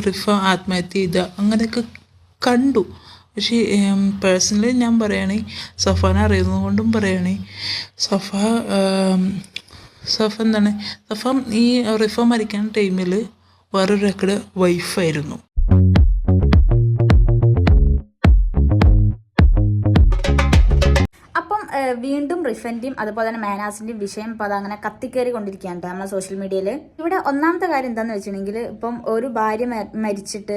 റിഫ ആത്മഹത്യ ചെയ്ത അങ്ങനെയൊക്കെ കണ്ടു. പക്ഷേ പേഴ്സണലി ഞാൻ പറയുകയാണെങ്കിൽ സഫാനെ അറിയുന്നത് കൊണ്ടും പറയുകയാണെങ്കിൽ സഫ സഫ എന്താണ് സഫ ഈ റിഫ മരിക്കുന്ന ടൈമിൽ വേറൊരാക്കടെ വൈഫായിരുന്നു വീണ്ടും റിഫൻഡിയും അതുപോലെ തന്നെ മാനാസിന്റെയും വിഷയം ഇപ്പോൾ അങ്ങനെ കത്തിക്കേറി കൊണ്ടിരിക്കുകയാണ് നമ്മളെ സോഷ്യൽ മീഡിയയിൽ ഇവിടെ ഒന്നാമത്തെ കാര്യം എന്താണെന്ന് വെച്ചിട്ടുണ്ടെങ്കിൽ ഇപ്പം ഒരു ഭാര്യ മരിച്ചിട്ട്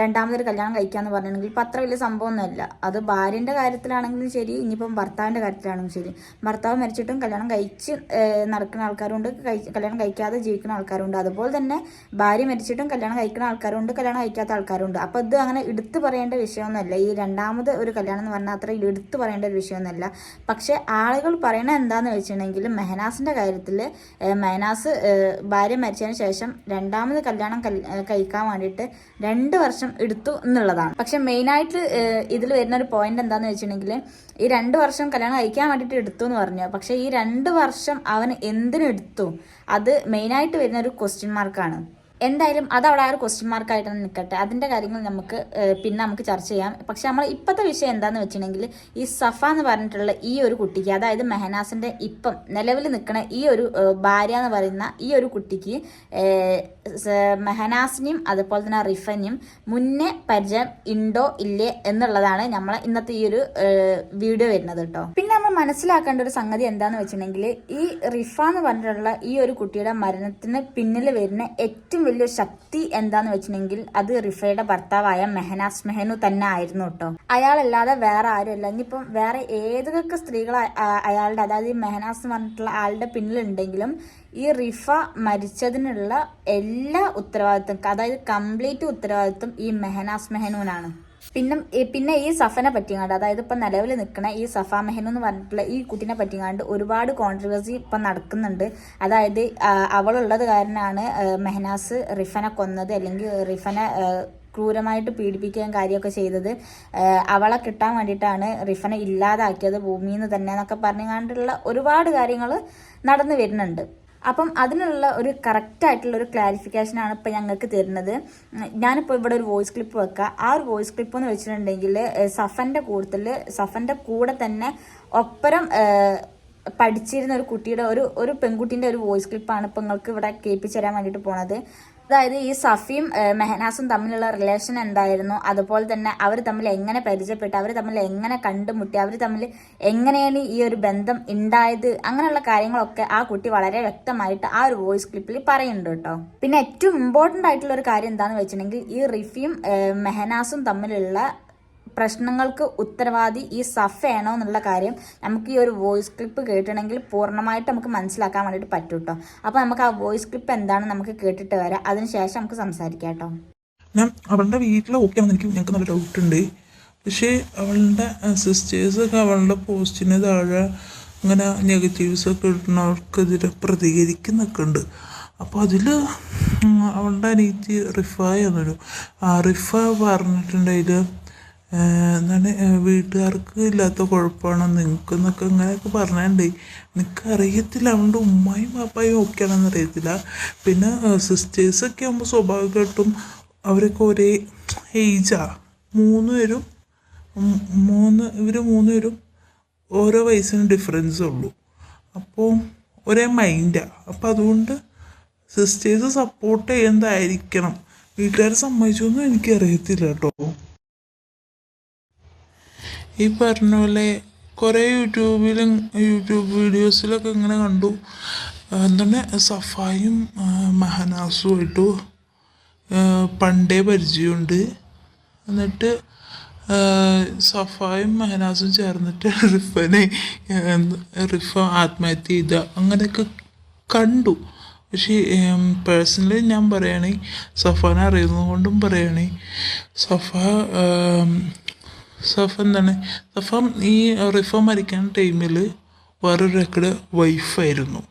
രണ്ടാമതൊരു കല്യാണം കഴിക്കാന്ന് പറഞ്ഞിട്ടുണ്ടെങ്കിൽ ഇപ്പം അത്ര വലിയ സംഭവമൊന്നുമല്ല. അത് ഭാര്യന്റെ കാര്യത്തിലാണെങ്കിലും ശരി ഇനിയിപ്പം ഭർത്താവിന്റെ കാര്യത്തിലാണെങ്കിലും ശരി. ഭർത്താവ് മരിച്ചിട്ടും കല്യാണം കഴിച്ച് നടക്കുന്ന ആൾക്കാരുണ്ട് കല്യാണം കഴിക്കാതെ ജീവിക്കുന്ന ആൾക്കാരുണ്ട്. അതുപോലെ തന്നെ ഭാര്യ മരിച്ചിട്ടും കല്യാണം കഴിക്കുന്ന ആൾക്കാരുണ്ട് കല്യാണം കഴിക്കാത്ത ആൾക്കാരുണ്ട്. അപ്പോൾ ഇത് അങ്ങനെ എടുത്തു പറയേണ്ട വിഷയമൊന്നുമല്ല. ഈ രണ്ടാമത് ഒരു കല്യാണം എന്ന് പറഞ്ഞാൽ അത്ര എടുത്തു പറയേണ്ട ഒരു വിഷയമൊന്നുമല്ല. പക്ഷെ ആളുകൾ പറയണ എന്താന്ന് വെച്ചിട്ടുണ്ടെങ്കിൽ മെഹനാസിന്റെ കാര്യത്തിൽ മെഹനാസ് ഭാര്യ മരിച്ചതിന് ശേഷം രണ്ടാമത് കല്യാണം കഴിക്കാൻ വേണ്ടിയിട്ട് രണ്ട് വർഷം എടുത്തു എന്നുള്ളതാണ്. പക്ഷെ മെയിനായിട്ട് ഇതിൽ വരുന്ന ഒരു പോയിന്റ് എന്താന്ന് വെച്ചിട്ടുണ്ടെങ്കിൽ ഈ രണ്ട് വർഷം കല്യാണം കഴിക്കാൻ വേണ്ടിയിട്ട് എടുത്തു എന്ന് പറഞ്ഞു. പക്ഷെ ഈ രണ്ട് വർഷം അവൻ എന്തിനെടുത്തു? അത് മെയിനായിട്ട് വരുന്ന ഒരു ക്വസ്റ്റ്യൻ മാർക്കാണ് എന്തായാലും അത് അവിടെ ആ ഒരു ക്വസ്റ്റ്യൻ മാർക്കായിട്ട് നിൽക്കട്ടെ അതിന്റെ കാര്യങ്ങൾ നമുക്ക് പിന്നെ നമുക്ക് ചർച്ച ചെയ്യാം. പക്ഷെ നമ്മൾ ഇപ്പോഴത്തെ വിഷയം എന്താണെന്ന് വെച്ചിട്ടുണ്ടെങ്കിൽ ഈ സഫ എന്ന് പറഞ്ഞിട്ടുള്ള ഈ ഒരു കുട്ടിക്ക് അതായത് മെഹനാസിന്റെ ഇപ്പം നിലവിൽ നിൽക്കുന്ന ഈ ഒരു ഭാര്യ എന്ന് പറയുന്ന ഈ ഒരു കുട്ടിക്ക് മെഹനാസിനെയും അതുപോലെ തന്നെ റിഫനെയും മുന്നേ പരിചയം ഉണ്ടോ ഇല്ലേ എന്നുള്ളതാണ് നമ്മൾ ഇന്നത്തെ ഈ ഒരു വീഡിയോ വരുന്നത് കേട്ടോ. പിന്നെ നമ്മൾ മനസ്സിലാക്കേണ്ട ഒരു സംഗതി എന്താണെന്ന് വെച്ചിട്ടുണ്ടെങ്കിൽ ഈ റിഫ എന്ന് പറഞ്ഞിട്ടുള്ള ഈ ഒരു കുട്ടിയുടെ മരണത്തിന് പിന്നിൽ വരുന്ന ഏറ്റവും വലിയ ശക്തി എന്താന്ന് വെച്ചിട്ടുണ്ടെങ്കിൽ അത് റിഫയുടെ ഭർത്താവായ മെഹനാസ് മെഹനു തന്നെ ആയിരുന്നു കേട്ടോ. അയാളല്ലാതെ വേറെ ആരുമല്ല ഇനിയിപ്പം വേറെ ഏതൊക്കെ സ്ത്രീകൾ അയാളുടെ അതായത് ഈ മെഹനാസ് എന്ന് പറഞ്ഞിട്ടുള്ള ആളുടെ പിന്നിലുണ്ടെങ്കിലും ഈ റിഫ മരിച്ചതിനുള്ള എല്ലാ ഉത്തരവാദിത്വം അതായത് കംപ്ലീറ്റ് ഉത്തരവാദിത്വം ഈ മെഹനാസ് മെഹനൂനാണ്. പിന്നെ പിന്നെ ഈ സഫനെ പറ്റിയാണ്ട് അതായത് ഇപ്പം നിലവിൽ നിൽക്കുന്ന ഈ സഫ മെഹൻ എന്ന് പറഞ്ഞിട്ടുള്ള ഈ കുട്ടീനെ പറ്റിയാണ്ട് ഒരുപാട് കോൺട്രവേഴ്സി ഇപ്പം നടക്കുന്നുണ്ട്. അതായത് അവളുള്ളത് കാരണമാണ് മെഹനാസ് റിഫനെ കൊന്നത് അല്ലെങ്കിൽ റിഫനെ ക്രൂരമായിട്ട് പീഡിപ്പിക്കുകയും കാര്യമൊക്കെ ചെയ്തത്. അവളെ കിട്ടാൻ വേണ്ടിയിട്ടാണ് റിഫനെ ഇല്ലാതാക്കിയത് ഭൂമിയിൽ നിന്ന് തന്നെ എന്നൊക്കെ പറഞ്ഞുകൊണ്ടുള്ള ഒരുപാട് കാര്യങ്ങൾ നടന്നു വരുന്നുണ്ട്. അപ്പം അതിനുള്ള ഒരു കറക്റ്റായിട്ടുള്ള ഒരു ക്ലാരിഫിക്കേഷൻ ആണ് ഇപ്പം ഞങ്ങൾക്ക് തരുന്നത്. ഞാനിപ്പോൾ ഇവിടെ ഒരു വോയിസ് ക്ലിപ്പ് വെക്കുക ആ ഒരു വോയിസ് ക്ലിപ്പ് എന്ന് വെച്ചിട്ടുണ്ടെങ്കിൽ സഫന്റെ കൂട്ടത്തിൽ സഫന്റെ കൂടെ തന്നെ ഒപ്പരം പഠിച്ചിരുന്ന ഒരു കുട്ടിയുടെ ഒരു ഒരു പെൺകുട്ടീന്റെ ഒരു വോയിസ് ക്ലിപ്പാണ് ഇപ്പം നിങ്ങൾക്ക് ഇവിടെ കേൾപ്പിച്ചു തരാൻ വേണ്ടിയിട്ട് പോണത്. അതായത് ഈ സഫിയും മെഹനാസും തമ്മിലുള്ള റിലേഷൻ എന്തായിരുന്നു? അതുപോലെ തന്നെ അവർ തമ്മിൽ എങ്ങനെ പരിചയപ്പെട്ടു? അവർ തമ്മിൽ എങ്ങനെ കണ്ടുമുട്ടി? അവർ തമ്മിൽ എങ്ങനെയാണ് ഈ ഒരു ബന്ധം ഉണ്ടായത് അങ്ങനെയുള്ള കാര്യങ്ങളൊക്കെ ആ കുട്ടി വളരെ വ്യക്തമായിട്ട് ആ ഒരു വോയിസ് ക്ലിപ്പിൽ പറയുന്നുണ്ട് കേട്ടോ. പിന്നെ ഏറ്റവും ഇമ്പോർട്ടന്റ് ആയിട്ടുള്ള ഒരു കാര്യം എന്താണെന്ന് വെച്ചിട്ടുണ്ടെങ്കിൽ ഈ റിഫിയും മെഹനാസും തമ്മിലുള്ള പ്രശ്നങ്ങൾക്ക് ഉത്തരവാദി ഈ സഫയാണോ എന്നുള്ള കാര്യം നമുക്ക് ഈ ഒരു വോയിസ് ക്ലിപ്പ് കേട്ടിട്ടുണ്ടെങ്കിൽ പൂർണമായിട്ട് നമുക്ക് മനസ്സിലാക്കാൻ വേണ്ടിയിട്ട് പറ്റും കേട്ടോ അപ്പോൾ നമുക്ക് ആ വോയിസ് ക്ലിപ്പ് എന്താണെന്ന് നമുക്ക് കേട്ടിട്ട് വരാം. അതിനുശേഷം നമുക്ക് സംസാരിക്കാം കേട്ടോ ഞാൻ അവളുടെ വീട്ടിൽ ഓക്കെ എനിക്ക് ഞങ്ങൾക്ക് നല്ല ഡൗട്ട് ഉണ്ട്. പക്ഷേ അവളുടെ സിസ്റ്റേഴ്സൊക്കെ അവളുടെ പോസ്റ്റിന് താഴെ അങ്ങനെ നെഗറ്റീവ്സ് ഒക്കെ ഇടുന്നവർക്കെതിരെ പ്രതികരിക്കുന്നൊക്കെ ഉണ്ട് അപ്പോൾ അതിൽ അവളുടെ അനീറ്റി റിഫ എന്നൊരു റിഫ പറഞ്ഞിട്ടുണ്ടെങ്കിൽ എന്താണ് വീട്ടുകാർക്ക് ഇല്ലാത്ത കുഴപ്പമാണോ? എന്നൊക്കെ ഇങ്ങനെയൊക്കെ പറഞ്ഞിട്ടുണ്ട് എനിക്ക് അറിയത്തില്ല അതുകൊണ്ട് ഉമ്മായും പാപ്പായും ഓക്കെ ആണെന്ന് അറിയത്തില്ല. പിന്നെ സിസ്റ്റേഴ്സൊക്കെ ആകുമ്പോൾ സ്വാഭാവികമായിട്ടും അവരൊക്കെ ഒരേ ഏജാ മൂന്ന് പേരും മൂന്ന് ഇവർ മൂന്ന് പേരും ഓരോ വയസ്സിന് ഡിഫറൻസ് ഉള്ളൂ. അപ്പോൾ ഒരേ മൈൻഡാണ് അപ്പോൾ അതുകൊണ്ട് സിസ്റ്റേഴ്സ് സപ്പോർട്ട് ചെയ്യുന്നതായിരിക്കണം വീട്ടുകാർ സമ്മതിച്ചൊന്നും എനിക്കറിയത്തില്ല കേട്ടോ. ഈ പറഞ്ഞ പോലെ കുറേ യൂട്യൂബിലും യൂട്യൂബ് വീഡിയോസിലൊക്കെ ഇങ്ങനെ കണ്ടു. എന്താണ് സഫായും മഹനാസും മഹനാസുമായിട്ട് പണ്ടേ പരിചയമുണ്ട്. എന്നിട്ട് സഫായും മെഹനാസും ചേർന്നിട്ട് റിഫനെ റിഫ ആത്മഹത്യ ചെയ്ത അങ്ങനെയൊക്കെ കണ്ടു. പക്ഷേ പേഴ്സണലി ഞാൻ പറയുകയാണെങ്കിൽ സഫാനെ അറിയുന്നത് കൊണ്ടും പറയുകയാണെങ്കിൽ സഫ സഫ എന്താണ്? സഫ ഈ റിഫ മരിക്കുന്ന ടൈമിൽ വേറൊരാക്കടെ വൈഫായിരുന്നു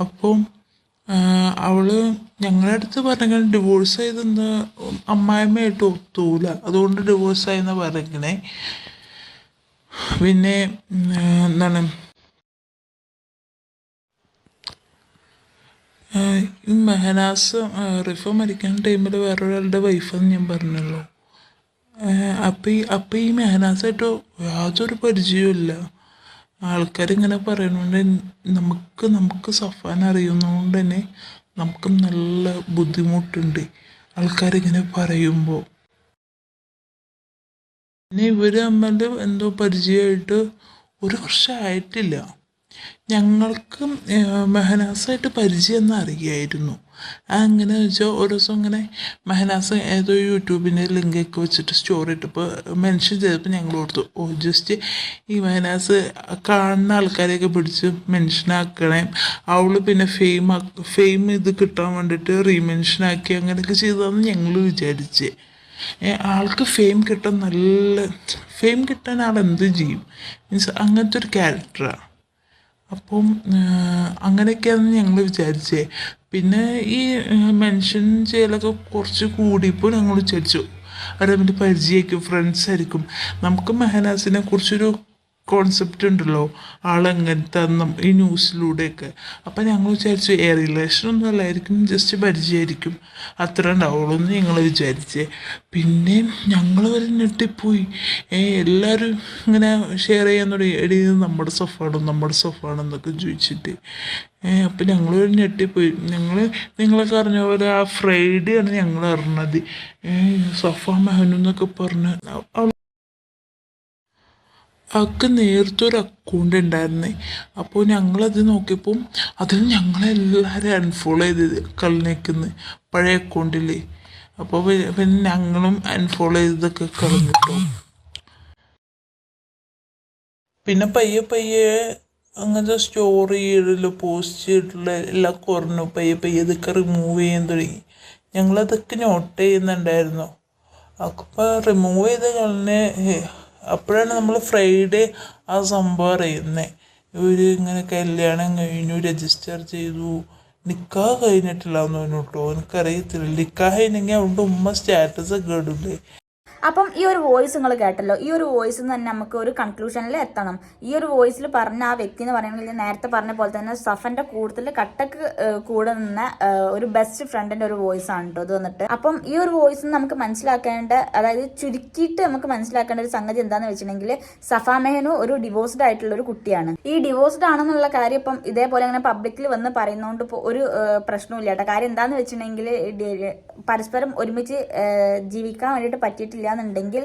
അപ്പം അവൾ ഞങ്ങളുടെ അടുത്ത് പറഞ്ഞ ഡിവോഴ്സ് ചെയ്തെന്ന് അമ്മായിമ്മയായിട്ട് ഒത്തൂല. അതുകൊണ്ട് ഡിവോഴ്സ് ആയെന്ന് പറഞ്ഞേ പിന്നെ എന്താണ്? മെഹനാസ് റിഫ മരിക്കുന്ന ടൈമിൽ വേറൊരാളുടെ വൈഫെന്ന് ഞാൻ പറഞ്ഞല്ലോ. അപ്പം ഈ അപ്പം ഈ മെഹനാസായിട്ട് യാതൊരു പരിചയമില്ല ആൾക്കാരിങ്ങനെ പറയുന്നുണ്ട് നമുക്ക് നമുക്ക് സഫാൻ അറിയുന്നതുകൊണ്ട് തന്നെ നമുക്കും നല്ല ബുദ്ധിമുട്ടുണ്ട്. ആൾക്കാരിങ്ങനെ പറയുമ്പോൾ പിന്നെ ഇവർ തമ്മിൽ എന്തോ പരിചയമായിട്ട് ഒരു വർഷമായിട്ടില്ല ഞങ്ങൾക്ക് മെഹനാസായിട്ട് പരിചയം എന്ന് അറിയായിരുന്നു അങ്ങനെ വെച്ചാൽ ഒരു ദിവസം ഇങ്ങനെ മെഹനാസ് ഏതോ യൂട്യൂബിന്റെ ലിങ്കൊക്കെ വെച്ചിട്ട് സ്റ്റോറി ഇട്ടപ്പോൾ മെൻഷൻ ചെയ്തപ്പോൾ ഞങ്ങൾ ഓർത്തു ഓ ജസ്റ്റ് ഈ മെഹനാസ് കാണുന്ന ആൾക്കാരെയൊക്കെ പിടിച്ച് മെൻഷനാക്കണേ അവൾ പിന്നെ ഫെയിം ഫെയിം ഇത് കിട്ടാൻ വേണ്ടിയിട്ട് റീമെൻഷനാക്കി അങ്ങനെയൊക്കെ ചെയ്തതെന്ന് ഞങ്ങൾ വിചാരിച്ചേ. ആൾക്ക് ഫെയിം കിട്ടാൻ നല്ല ഫെയിം കിട്ടാൻ ആൾ എന്ത് ചെയ്യും? മീൻസ് അങ്ങനത്തെ ഒരു ക്യാരക്ടറാണ് അപ്പം അങ്ങനെയൊക്കെയാണെന്ന് ഞങ്ങൾ വിചാരിച്ചേ. പിന്നെ ഈ മെൻഷൻ ചെയ്യലൊക്കെ കുറച്ച് കൂടിയപ്പോൾ ഞങ്ങൾ വിചാരിച്ചു. അവരവന്റെ പരിചയമായിരിക്കും ഫ്രണ്ട്സ് ആയിരിക്കും. നമുക്ക് മെഹനാസിനെ കുറിച്ചൊരു കോൺസെപ്റ്റ് ഉണ്ടല്ലോ. ആളെങ്ങനെ അന്നും ഈ ന്യൂസിലൂടെയൊക്കെ അപ്പം ഞങ്ങൾ വിചാരിച്ചു എ റിലേഷൻ ഒന്നും അല്ലായിരിക്കും ജസ്റ്റ് പരിചയമായിരിക്കും. അത്ര ഉണ്ടാവുള്ളൂ എന്ന് ഞങ്ങൾ വിചാരിച്ചേ. പിന്നെ ഞങ്ങൾ വരെ ഞെട്ടിപ്പോയി. ഏ എല്ലാവരും ഇങ്ങനെ ഷെയർ ചെയ്യാൻ തുടങ്ങി. എടി നമ്മുടെ സൊഫാണ് നമ്മുടെ സൊഫാണെന്നൊക്കെ ചോദിച്ചിട്ട്. ഏ അപ്പം ഞങ്ങൾ ഞെട്ടിപ്പോയി. ഞങ്ങൾ നിങ്ങളൊക്കെ അറിഞ്ഞ പോലെ ആ ഫ്രൈഡേ ആണ് ഞങ്ങൾ അറിഞ്ഞത്. സഫ മെഹനു എന്നൊക്കെ പറഞ്ഞ്. അവൾക്ക് നേരത്തെ ഒരു അക്കൗണ്ട് ഉണ്ടായിരുന്നേ അപ്പോൾ ഞങ്ങളത് നോക്കിയപ്പോൾ അതിൽ ഞങ്ങളെല്ലാവരും അൺഫോളോ ചെയ്ത് കളഞ്ഞേക്കുന്നത് പഴയ അക്കൗണ്ടിൽ അപ്പോൾ പിന്നെ ഞങ്ങളും അൺഫോളോ ചെയ്തതൊക്കെ കളഞ്ഞിട്ടു പിന്നെ പയ്യെ പയ്യെ അങ്ങനത്തെ സ്റ്റോറി ഇടലോ പോസ്റ്റ് ചെയ്തിട്ടുള്ള എല്ലാം കുറഞ്ഞു. പയ്യെ പയ്യെ ഇതൊക്കെ റിമൂവ് ചെയ്യാൻ തുടങ്ങി. ഞങ്ങളതൊക്കെ നോട്ട് ചെയ്യുന്നുണ്ടായിരുന്നു. അപ്പോൾ റിമൂവ് ചെയ്ത് കളഞ്ഞ് അപ്പോഴാണ് നമ്മൾ ഫ്രൈഡേ ആ സംഭവം അറിയുന്നത് ഇവർ ഇങ്ങനെ കല്യാണം കഴിഞ്ഞു രജിസ്റ്റർ ചെയ്തു. നിക്കാഹ് കഴിഞ്ഞിട്ടില്ല എന്ന് പറഞ്ഞു എനിക്കറിയത്തില്ല. നിക്കാഹ് കഴിഞ്ഞെങ്കിൽ അവളുടെ ഉമ്മ സ്റ്റാറ്റസ് ഒക്കെ ഇടില്ലേ അപ്പം ഈ ഒരു വോയിസ് നിങ്ങൾ കേട്ടല്ലോ. ഈ ഒരു വോയിസ് തന്നെ നമുക്ക് ഒരു കൺക്ലൂഷനിൽ എത്തണം. ഈ ഒരു വോയിസിൽ പറഞ്ഞ ആ വ്യക്തി എന്ന് പറയുന്നത് നേരത്തെ പറഞ്ഞ പോലെ തന്നെ സഫന്റെ കൂടുതൽ കട്ടക്ക് കൂടെ നിന്ന ഒരു ബെസ്റ്റ് ഫ്രണ്ടിന്റെ ഒരു വോയിസ് ആണ് കേട്ടോ ഇത് വന്നിട്ട് അപ്പം ഈ ഒരു വോയിസ് നമുക്ക് മനസ്സിലാക്കേണ്ട അതായത് ചുരുക്കിയിട്ട് നമുക്ക് മനസ്സിലാക്കേണ്ട ഒരു സംഗതി എന്താണെന്ന് വെച്ചിട്ടുണ്ടെങ്കിൽ സഫ മെഹനു ഒരു ഡിവോഴ്സ്ഡ് ആയിട്ടുള്ള ഒരു കുട്ടിയാണ്. ഈ ഡിവോഴ്സ്ഡ് ആണെന്നുള്ള കാര്യം ഇപ്പം ഇതേപോലെ അങ്ങനെ പബ്ലിക്കിൽ വന്ന് പറയുന്നതുകൊണ്ട് ഒരു പ്രശ്നവും ഇല്ല കേട്ടോ കാര്യം എന്താണെന്ന് വെച്ചിട്ടുണ്ടെങ്കിൽ പരസ്പരം ഒരുമിച്ച് ജീവിക്കാൻ വേണ്ടിയിട്ട് പറ്റിയിട്ടില്ല എന്നുണ്ടെങ്കിൽ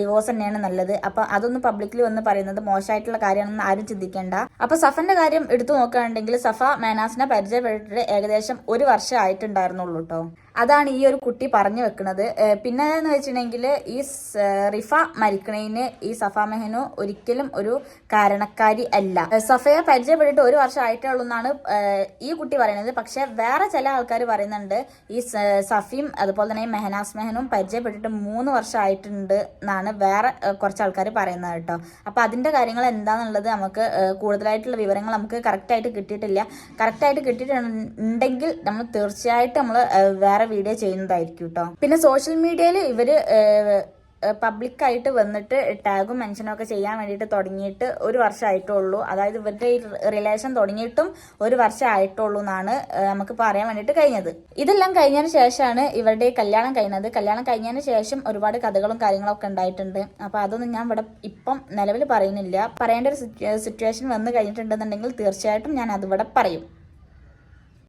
ഡിവോഴ്സ് തന്നെയാണ് നല്ലത്. അപ്പൊ അതൊന്ന് പബ്ലിക്കിൽ വന്ന് പറയുന്നത് മോശമായിട്ടുള്ള കാര്യമാണെന്ന് ആരും ചിന്തിക്കേണ്ട. അപ്പൊ സഫന്റെ കാര്യം എടുത്തു നോക്കുകയാണെങ്കിൽ സഫ മേനാസിനെ പരിചയപ്പെട്ടിട്ട് ഏകദേശം ഒരു വർഷം ആയിട്ടുണ്ടായിരുന്നുള്ളൂ കേട്ടോ അതാണ് ഈ ഒരു കുട്ടി പറഞ്ഞു വെക്കുന്നത്. പിന്നെ എന്ന് വെച്ചിട്ടുണ്ടെങ്കിൽ ഈ റിഫ മരിക്കണതിന് ഈ സഫ മെഹനു ഒരിക്കലും ഒരു കാരണക്കാരി അല്ല. സഫയെ പരിചയപ്പെട്ടിട്ട് ഒരു വർഷം ആയിട്ടേ ഉള്ളൂ എന്നാണ് ഈ കുട്ടി പറയുന്നത്. പക്ഷെ വേറെ ചില ആൾക്കാർ പറയുന്നുണ്ട് ഈ സഫീം അതുപോലെ തന്നെ മെഹനാസ് മെഹനും പരിചയപ്പെട്ടിട്ട് മൂന്ന് വർഷം ആയിട്ടുണ്ട് എന്നാണ് വേറെ കുറച്ച് ആൾക്കാർ പറയുന്നത് കേട്ടോ. അപ്പൊ അതിന്റെ കാര്യങ്ങൾ എന്താണെന്നുള്ളത് നമുക്ക് കൂടുതലായിട്ടുള്ള വിവരങ്ങൾ നമുക്ക് കറക്റ്റ് ആയിട്ട് കിട്ടിയിട്ടില്ല. കറക്റ്റ് ആയിട്ട് കിട്ടിയിട്ടുണ്ടെങ്കിൽ നമ്മൾ തീർച്ചയായിട്ടും നമ്മൾ വേറെ വീഡിയോ ചെയ്യുന്നതായിരിക്കും കേട്ടോ പിന്നെ സോഷ്യൽ മീഡിയയിൽ ഇവർ പബ്ലിക്കായിട്ട് വന്നിട്ട് ടാഗും മെൻഷനും ഒക്കെ ചെയ്യാൻ വേണ്ടിയിട്ട് തുടങ്ങിയിട്ട് ഒരു വർഷം ആയിട്ടുള്ളൂ. അതായത് ഇവരുടെ ഈ റിലേഷൻ തുടങ്ങിയിട്ടും ഒരു വർഷം ആയിട്ടുള്ളൂ എന്നാണ് നമുക്ക് പറയാൻ വേണ്ടിയിട്ട് കഴിഞ്ഞത്. ഇതെല്ലാം കഴിഞ്ഞതിന് ശേഷമാണ് ഇവരുടെ കല്യാണം കഴിഞ്ഞത്. കല്യാണം കഴിഞ്ഞതിന് ശേഷം ഒരുപാട് കഥകളും കാര്യങ്ങളും ഒക്കെ ഉണ്ടായിട്ടുണ്ട്. അപ്പൊ അതൊന്നും ഞാൻ ഇവിടെ ഇപ്പം നിലവിൽ പറയുന്നില്ല. പറയേണ്ട ഒരു സിറ്റുവേഷൻ വന്നു കഴിഞ്ഞിട്ടുണ്ടെന്നുണ്ടെങ്കിൽ തീർച്ചയായിട്ടും ഞാൻ അതിവിടെ പറയും.